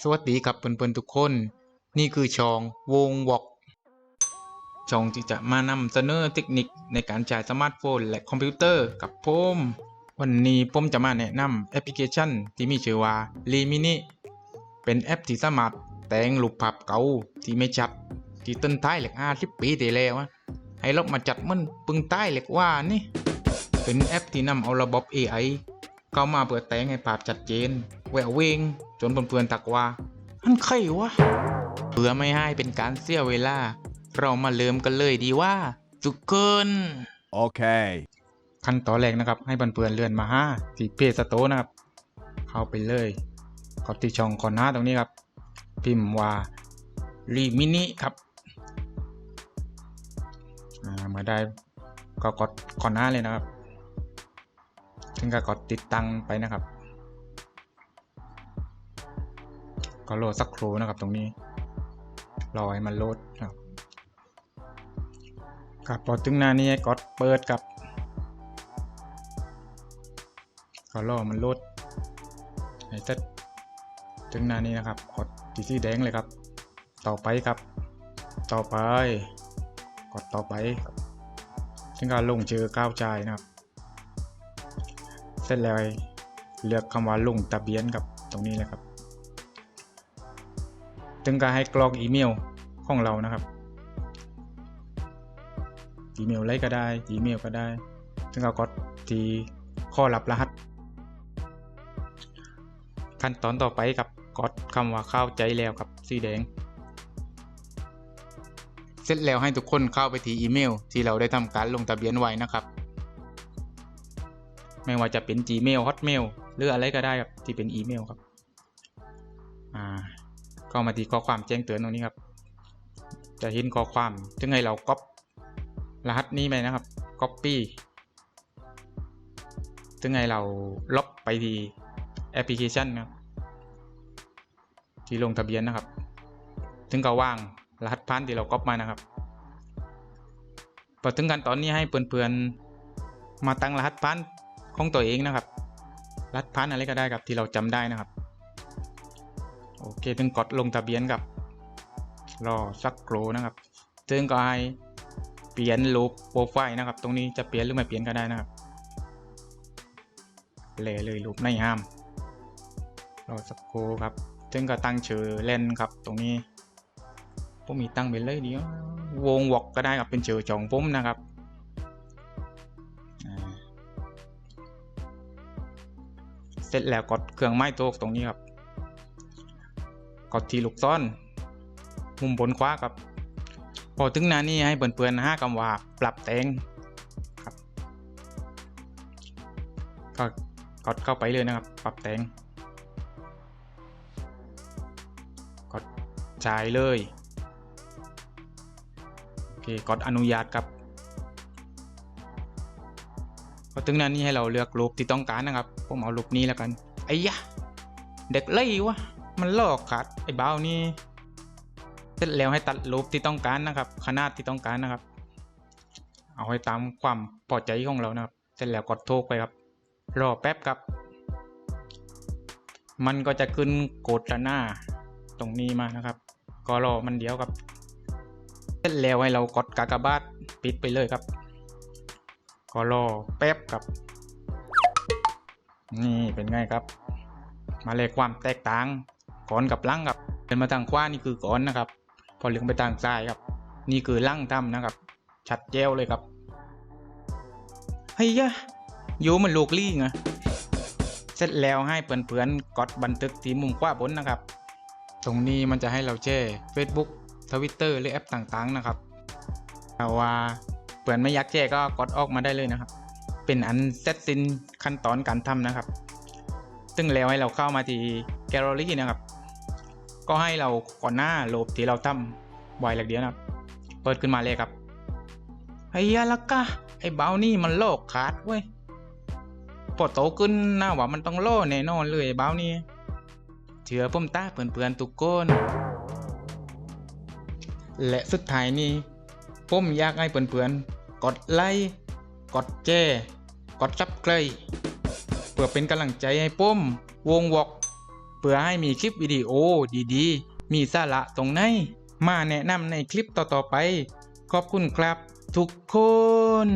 สวัสดีครับเพื่อนๆทุกคน นี่คือช่องวงวอกช่องที่จะมานำเสนอเทคนิคในการใช้สมาร์ทโฟนและคอมพิวเตอร์กับผมวันนี้ผมจะมาแนะนำแอปพลิเคชันที่มีชื่อว่า l i m i n i เป็นแอปที่สามารถแต่งรูปภาพเก่าที่ไม่ชัด ที่ต้นท้ายเหล็กห้าสิบปีที่แล้วอะให้เรามาจัดมันปึงใต้เหล็กว่านี่ เป็นแอปที่นำเอาระบบ AI เข้ามาเปิดแต่งให้ภาพชัดเจน แหววเวง จนเพื่อนๆตักว่าอันใครวะเพื่อไม่ให้เป็นการเสียเวลา เรามาเริ่มกันเลยดีว่าทุกคน Okay. ขั้นตอนแรกนะครับ ให้เพื่อนๆเลื่อนมาห้าที่เพจสโตร์นะครับ เข้าไปเลยกดที่ช่องคอนหน้าตรงนี้ครับ พิมพ์ว่ารีมินิครับอ่าเมื่อได้ก็กดคอนหน้าเลยนะครับ ถึงก็กดติดตั้งไปนะครับ ก็โหลดสักครู่นะครับตรงนี้ รอให้มันโหลดนะครับครับพอถึงหน้านี้กดเปิดครับก็รอมันโหลดให้เสร็จถึงหน้านี้นะครับกดที่สีแดงเลยครับ ต่อไปครับ ต่อไป กดต่อไปถึงการลงชื่อก้าวใจนะครับเสร็จแล้วเลือกคำว่าลงทะเบียนครับตรงนี้เลยครับ ถึงการให้กรอกอีเมลของเรานะครับ อีเมลอะไรก็ได้ อีเมลก็ได้ ถึงก็กดที่ข้อรับรหัส ขั้นตอนต่อไปกับกดคำว่าเข้าใจแล้วครับสีแดง เสร็จแล้วให้ทุกคนเข้าไปที่อีเมล ที่เราได้ทำการลงทะเบียนไว้นะครับไม่ว่าจะเป็น Gmail Hotmail หรืออะไรก็ได้ครับที่เป็นอีเมลครับ อ่า ก็มาที่ข้อความแจ้งเตือนตรงนี้ครับ จะเห็นข้อความถึงให้เราก๊อปรหัสนี้ไปนะครับ Copy ถึงให้เราลบไปที่แอปพลิเคชันนะครับที่ลงทะเบียนนะครับ ถึงก็ว่างรหัสพันที่เราก๊อปมานะครับพอถึงกันตอนนี้ให้เพื่อนๆมาตั้งรหัสพันของตัวเองนะครับรหัสพันอะไรก็ได้ครับที่เราจำได้นะครับ โอเคถึงกดลงทะเบียนกับ รอสักครู่นะครับถึงก็ให้เปลี่ยนรูปโปรไฟล์นะครับ ตรงนี้จะเปลี่ยนหรือไม่เปลี่ยนก็ได้นะครับเลยเลยรูปไม่ห้ามรอสักครู่ครับถึงก็ตั้งชื่อเล่นครับ ตรงนี้ผมมีตั้งไปเลยเดียววงวอกก็ได้ครับเป็นชื่อจองผมนะครับเสร็จแล้วกดเครื่องไม้โต๊ะตรงนี้ครับ กดทีลูกซ้อน มุมบนขวาครับ พอถึงหน้านี้ให้เปื่อนๆห้าคำว่าปรับแต่งครับก็กดเข้าไปเลยนะครับ ปรับแต่งกดจ่ายเลยโอเคกดอนุญาตครับพอถึงน้านี้ให้เราเลือกรูปที่ต้องการนะครับ ผมเอารูปนี้แล้วกันไอ้ยะ เด็กเล่ยวะ มันลอกขาดไอ้เบ้านี่เสร็จแล้วให้ตัดรูปที่ต้องการนะครับ ขนาดที่ต้องการนะครับ เอาให้ตามความพอใจของเรานะครับ เสร็จแล้วกดโทรไปครับ รอแป๊บครับ มันก็จะขึ้นโกดหน้าตรงนี้มานะครับ ก็รอมันเดียวครับ เสร็จแล้วให้เรากดกากบาทปิดไปเลยครับ ก็รอแป๊บครับนี่เป็นไงครับ มาเลยความแตกต่าง ก่อนกับหลังครับเป็นมาทางขวานี่คือก่อนนะครับ พอเลี้ยงไปทางซ้ายครับ นี่คือหลังทำนะครับ ชัดแจ้วเลยครับเฮ้ยยะโยมันลูกลี่ไงเสร็จแล้วให้เพื่อนๆกดบันทึกที่มุมขวาบนนะครับ ตรงนี้มันจะให้เราแช่ Facebook Twitter หรือแอปต่างๆนะครับแต่ว่าเพื่อนไม่อยากแช่ก็กดออกมาได้เลยนะครับ เป็นอันเสร็จสิ้นขั้นตอนการทำนะครับ ซึ่งแล้วให้เราเข้ามาที่แกลเลอรี่นะครับ ก็ให้เราก่อนหน้าโลบที่เราทำไว้หลักเดียวนะครับเปิดขึ้นมาเลยครับไอ้ยาละกะไอ้เบานี่มันโลกขาดเว้ยพอโตขึ้นน่าว่ามันต้องโล่แน่นอนเลยไอ้เบานี่เชื่อผมตาเพื่อนๆทุกคนและสุดท้ายนี้ผมอยากให้เพื่อนๆกดไลค์กดแชร์กดซับสไครเพื่อเป็นกำลังใจให้ผมวงวอก เพื่อให้มีคลิปวิดีโอดีๆ มีสาระตรงไหนมาแนะนำในคลิปต่อๆไป ขอบคุณครับทุกคน